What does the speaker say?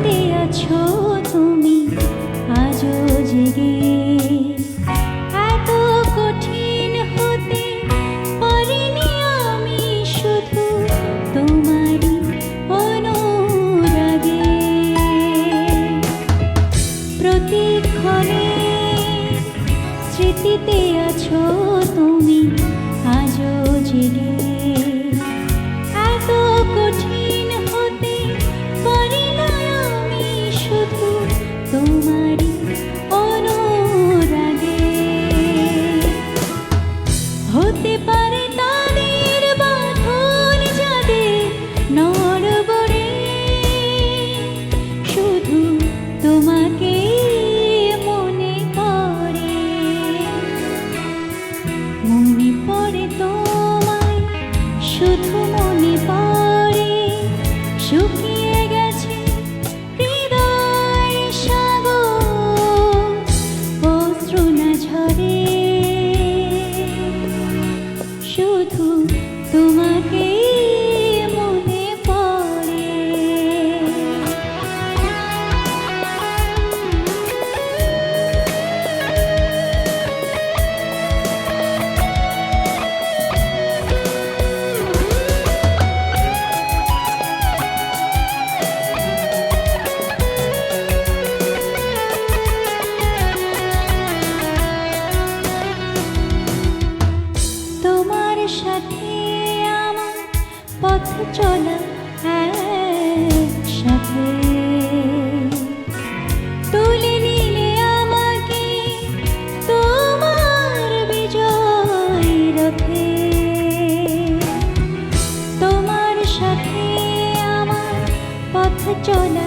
স্মৃতিতে আছো তুমি? আজও জেগে। কঠিন হতে পারিনি আমি শুধু তোমারই অনুরাগে। প্রতিক্ষণে স্মৃতিতে আছো তুমি, আজও জেগে। শুধু সাথে আমার পথ চলা একসাথে। তুলে নিলে আমাকে তোমার বিজয় রথে। তোমার সাথে আমার পথ চলা